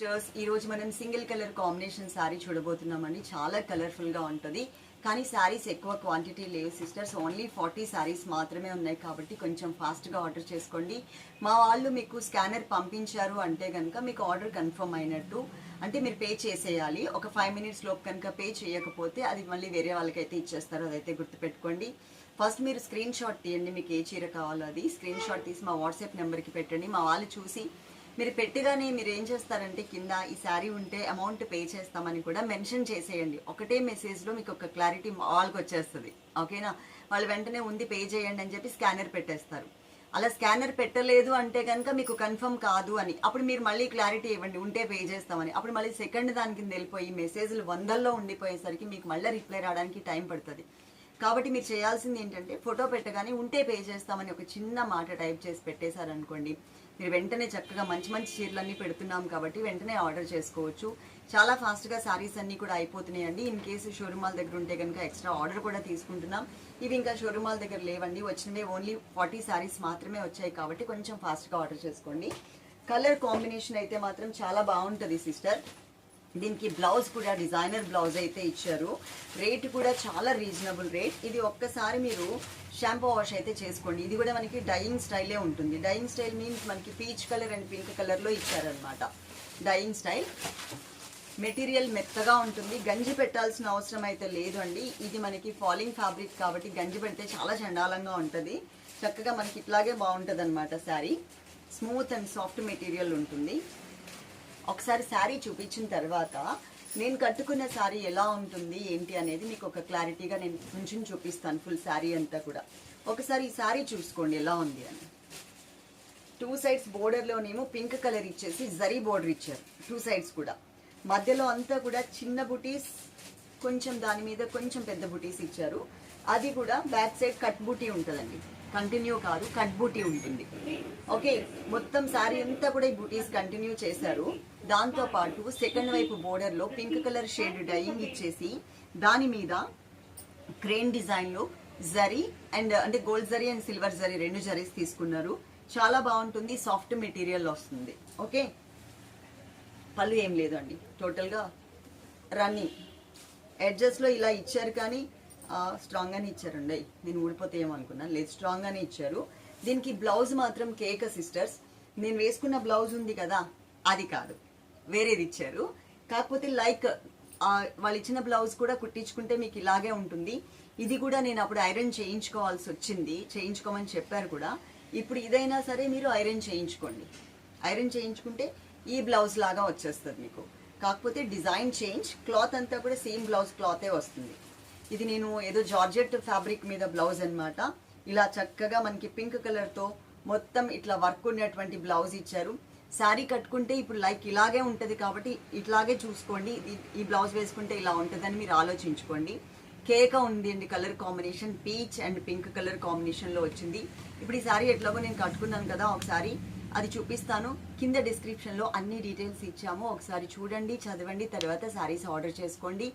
Sisters ఈరోజు మనం single colour combination sari చూడబోతున్నామండి. చాలా కలర్ఫుల్గా ఉంటుంది. కానీ శారీస్ ఎక్కువ క్వాంటిటీ లేవు సిస్టర్స్. ఓన్లీ ఫార్టీ శారీస్ మాత్రమే ఉన్నాయి కాబట్టి కొంచెం ఫాస్ట్గా ఆర్డర్ చేసుకోండి. మా వాళ్ళు మీకు స్కానర్ పంపించారు అంటే కనుక మీకు ఆర్డర్ కన్ఫర్మ్ అయినట్టు. అంటే మీరు పే చేసేయాలి. ఒక ఫైవ్ మినిట్స్ లోపు కనుక పే చేయకపోతే అది మళ్ళీ వేరే వాళ్ళకైతే ఇచ్చేస్తారు. అదైతే గుర్తుపెట్టుకోండి. ఫస్ట్ మీరు స్క్రీన్ షాట్ తీయండి మీకు ఏ చీర కావాలో అది. స్క్రీన్ షాట్ తీసి మా వాట్సాప్ నెంబర్కి పెట్టండి. మా వాళ్ళు చూసి మీరు పెట్టిగానే మీరు ఏం చేస్తారంటే కింద ఈ శారీ ఉంటే అమౌంట్ పే చేస్తామని కూడా మెన్షన్ చేసేయండి. ఒకటే మెసేజ్లో మీకు ఒక క్లారిటీ వాళ్ళకి వచ్చేస్తుంది. ఓకేనా? వాళ్ళు వెంటనే ఉంది పే చేయండి అని చెప్పి స్కానర్ పెట్టేస్తారు. అలా స్కానర్ పెట్టలేదు అంటే కనుక మీకు కన్ఫర్మ్ కాదు అని. అప్పుడు మీరు మళ్ళీ క్లారిటీ ఇవ్వండి ఉంటే పే చేస్తామని. అప్పుడు మళ్ళీ సెకండ్ దాని కింద వెళ్ళిపోయి మెసేజ్లు వందల్లో ఉండిపోయేసరికి మీకు మళ్ళీ రిప్లై రావడానికి టైం పడుతుంది. కాబట్టి మీరు చేయాల్సింది ఏంటంటే ఫోటో పెట్టగానే ఉంటే పే చేస్తామని ఒక చిన్న మాట టైప్ చేసి పెట్టేశారనుకోండి మీరు వెంటనే చక్కగా మంచి మంచి చీరలన్నీ పెడుతున్నాం కాబట్టి వెంటనే ఆర్డర్ చేసుకోవచ్చు. చాలా ఫాస్ట్గా శారీస్ అన్నీ కూడా అయిపోతున్నాయండి. ఇన్ కేసు షోరూమాల దగ్గర ఉంటే కనుక ఎక్స్ట్రా ఆర్డర్ కూడా తీసుకుంటున్నాం. ఇవి ఇంకా షోరూమాల దగ్గర లేవండి. వచ్చినవి ఓన్లీ ఫార్టీ శారీస్ మాత్రమే వచ్చాయి కాబట్టి కొంచెం ఫాస్ట్గా ఆర్డర్ చేసుకోండి. కలర్ కాంబినేషన్ అయితే మాత్రం చాలా బాగుంటుంది సిస్టర్ దీనికి బ్లౌజ్ కూడా డిజైనర్ బ్లౌజ్ అయితే ఇచ్చారు. రేట్ కూడా చాలా రీజనబుల్ రేట్. ఇది ఒక్కసారి మీరు షాంపూ వాష్ అయితే చేసుకోండి. ఇది కూడా మనకి డైయింగ్ స్టైలే ఉంటుంది. డైయింగ్ స్టైల్ మీన్స్ మనకి పీచ్ కలర్ అండ్ పింక్ కలర్లో ఇచ్చారనమాట డైయింగ్ స్టైల్. మెటీరియల్ మెత్తగా ఉంటుంది. గంజి పెట్టాల్సిన అవసరం అయితే లేదు అండి. ఇది మనకి ఫాలింగ్ ఫ్యాబ్రిక్ కాబట్టి గంజి పెడితే చాలా చండాలంగా ఉంటుంది. చక్కగా మనకి ఇట్లాగే బాగుంటుంది అనమాట sari. Smooth and soft material ఉంటుంది. ఒకసారి శారీ చూపించిన తర్వాత నేను కట్టుకున్న శారీ ఎలా ఉంటుంది ఏంటి అనేది మీకు ఒక క్లారిటీగా నేను కొంచెం చూపిస్తాను ఫుల్ శారీ అంతా కూడా. ఒకసారి ఈ శారీ చూసుకోండి ఎలా ఉంది అని. టూ సైడ్స్ బోర్డర్లోనేమో పింక్ కలర్ ఇచ్చేసి జరీ బోర్డర్ ఇచ్చారు టూ సైడ్స్ కూడా. మధ్యలో అంతా కూడా చిన్న బుటీస్ కొంచెం దాని మీద కొంచెం పెద్ద బుటీస్ ఇచ్చారు. అది కూడా బ్యాక్ సైడ్ కట్ బూటీ ఉంటుందండి. కంటిన్యూ కాదు కట్ బూటీ ఉంటుంది. ఓకే మొత్తం సారీ అంతా కూడా ఈ బూటీస్ కంటిన్యూ చేశారు. దాంతో పాటు సెకండ్ వైపు బోర్డర్లో లో పింక్ కలర్ షేడ్ డైయింగ్ ఇచ్చేసి దాని మీద క్రేన్ డిజైన్లో జరీ అండ్ అంటే gold zari and silver zari రెండు జరీస్ తీసుకున్నారు. చాలా బాగుంటుంది సాఫ్ట్ మెటీరియల్ వస్తుంది. ఓకే? పళ్ళు ఏం లేదు అండి టోటల్గా రన్నింగ్ ఎడ్జస్ట్లో ఇలా ఇచ్చారు కానీ స్ట్రాంగ్గానే ఇచ్చారండి నేను ఊడిపోతే ఏమనుకున్నాను లేదు స్ట్రాంగ్గానే ఇచ్చారు. దీనికి బ్లౌజ్ మాత్రం కేక సిస్టర్స్ నేను వేసుకున్న బ్లౌజ్ ఉంది కదా అది కాదు. వేరేది ఇచ్చారు. కాకపోతే లైక్ వాళ్ళు ఇచ్చిన బ్లౌజ్ కూడా కుట్టించుకుంటే మీకు ఇలాగే ఉంటుంది. ఇది కూడా నేను అప్పుడు ఐరన్ చేయించుకోవాల్సి వచ్చింది. చేయించుకోమని చెప్పారు కూడా. ఇప్పుడు ఇదైనా సరే మీరు ఐరన్ చేయించుకోండి. ఐరన్ చేయించుకుంటే ఈ బ్లౌజ్ లాగా వచ్చేస్తుంది మీకు. కాకపోతే డిజైన్ చేంజ్ క్లాత్ అంతా కూడా సేమ్ బ్లౌజ్ క్లాతే వస్తుంది. ఇది నేను ఏదో జార్జెట్ ఫ్యాబ్రిక్ మీద బ్లౌజ్ అనమాట ఇలా చక్కగా మనకి పింక్ కలర్తో మొత్తం ఇట్లా వర్క్ ఉన్నటువంటి బ్లౌజ్ ఇచ్చారు. శారీ కట్టుకుంటే ఇప్పుడు లైక్ ఇలాగే ఉంటుంది కాబట్టి ఇట్లాగే చూసుకోండి. ఈ బ్లౌజ్ వేసుకుంటే ఇలా ఉంటుందని మీరు ఆలోచించుకోండి. కేక ఉంది అండి colour combination. Peach and pink colour కాంబినేషన్లో వచ్చింది. ఇప్పుడు ఈ శారీ ఎట్లాగో నేను కట్టుకున్నాను కదా ఒకసారి. అది చూపిస్తాను. కింద డిస్క్రిప్షన్లో అన్ని డీటెయిల్స్ ఇచ్చాము. ఒకసారి చూడండి చదవండి తర్వాత శారీస్ ఆర్డర్ చేసుకోండి.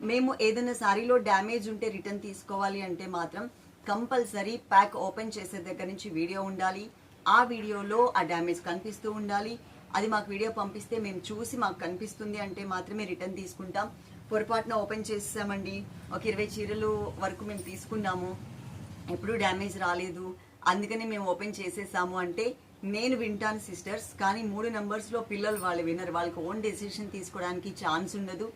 మేము ఏదైనా సారీలో డ్యామేజ్ ఉంటే రిటర్న్ తీసుకోవాలి అంటే మాత్రం కంపల్సరీ ప్యాక్ ఓపెన్ చేసే దగ్గర నుంచి వీడియో ఉండాలి. ఆ వీడియోలో ఆ డ్యామేజ్ కనిపిస్తూ ఉండాలి. అది మాకు వీడియో పంపిస్తే మేము చూసి మాకు కనిపిస్తుంది అంటే మాత్రమే రిటర్న్ తీసుకుంటాం. పొరపాటున ఓపెన్ చేసామండి ఒక ఇరవై చీరలు వరకు మేము తీసుకున్నాము. ఎప్పుడూ డ్యామేజ్ రాలేదు. అందుకని మేము ఓపెన్ చేసేసాము అంటే నేను వింటాను సిస్టర్స్ కానీ మూడు నెంబర్స్లో పిల్లలు వాళ్ళు వినరు. వాళ్ళకి ఓన్ డెసిషన్ తీసుకోవడానికి ఛాన్స్ ఉండదు.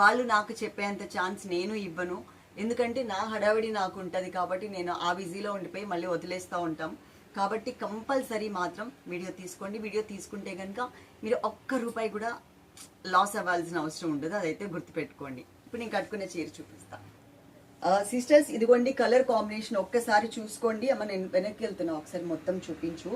వాళ్ళు నాకు చెప్పేంత ఛాన్స్ నేను ఇవ్వను. ఎందుకంటే నా హడావిడి నాకు ఉంటుంది కాబట్టి నేను ఆ బిజీలో ఉండిపోయి మళ్ళీ వదిలేస్తూ ఉంటాం. కాబట్టి కంపల్సరీ మాత్రం వీడియో తీసుకోండి. వీడియో తీసుకుంటే కనుక మీరు ఒక్క రూపాయి కూడా లాస్ అవ్వాల్సిన అవసరం ఉండదు. అదైతే గుర్తుపెట్టుకోండి. ఇప్పుడు నేను కట్టుకునే చీర చూపిస్తాను సిస్టర్స్ ఇదిగోండి కలర్ కాంబినేషన్ ఒక్కసారి చూసుకోండి. అమ్మ నేను వెనక్కి వెళ్తున్నా. ఒకసారి మొత్తం చూపించు.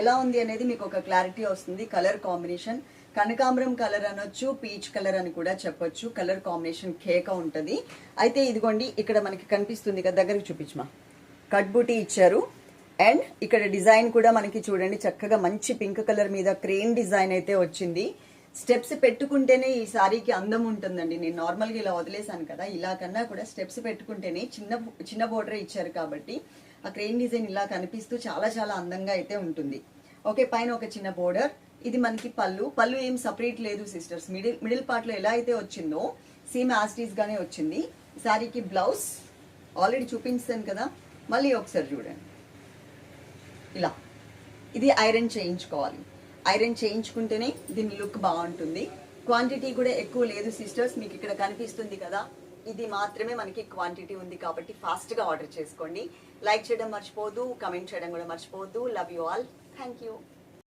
ఎలా ఉంది అనేది మీకు ఒక క్లారిటీ వస్తుంది. Colour combination. కనకాంబరం కలర్ అనొచ్చు పీచ్ కలర్ అని కూడా చెప్పొచ్చు. కలర్ కాంబినేషన్ కేక ఉంటుంది. అయితే ఇదిగోండి ఇక్కడ మనకి కనిపిస్తుంది కదా దగ్గరకు చూపించమా. కట్ బూటీ ఇచ్చారు. అండ్ ఇక్కడ డిజైన్ కూడా మనకి చూడండి చక్కగా మంచి పింక్ కలర్ మీద క్రేన్ డిజైన్ అయితే వచ్చింది. స్టెప్స్ పెట్టుకుంటేనే ఈ సారీకి అందం ఉంటుందండి. నేను నార్మల్గా ఇలా వదిలేసాను కదా ఇలా కన్నా కూడా స్టెప్స్ పెట్టుకుంటేనే చిన్న చిన్న బోర్డర్ ఇచ్చారు కాబట్టి ఆ క్రేన్ డిజైన్ ఇలా కనిపిస్తూ చాలా చాలా అందంగా అయితే ఉంటుంది. ఓకే పైన ఒక చిన్న బోర్డర్. ఇది మనకి పళ్ళు. పళ్ళు ఏం సపరేట్ లేదు సిస్టర్స్ మిడిల్ మిడిల్ పార్ట్లో ఎలా అయితే వచ్చిందో సేమ్ యాస్టీస్ గానే వచ్చింది. శారీకి బ్లౌజ్ ఆల్రెడీ చూపించాను కదా. మళ్ళీ ఒకసారి చూడండి. ఇలా. ఇది ఐరన్ చేయించుకోవాలి. ఐరన్ చేయించుకుంటేనే దీని లుక్ బాగుంటుంది. క్వాంటిటీ కూడా ఎక్కువ లేదు సిస్టర్స్ మీకు ఇక్కడ కనిపిస్తుంది కదా. ఇది మాత్రమే మనకి క్వాంటిటీ ఉంది కాబట్టి ఫాస్ట్గా ఆర్డర్ చేసుకోండి. లైక్ చేయడం మర్చిపోదు కమెంట్ చేయడం కూడా మర్చిపోవద్దు. Love you all thank you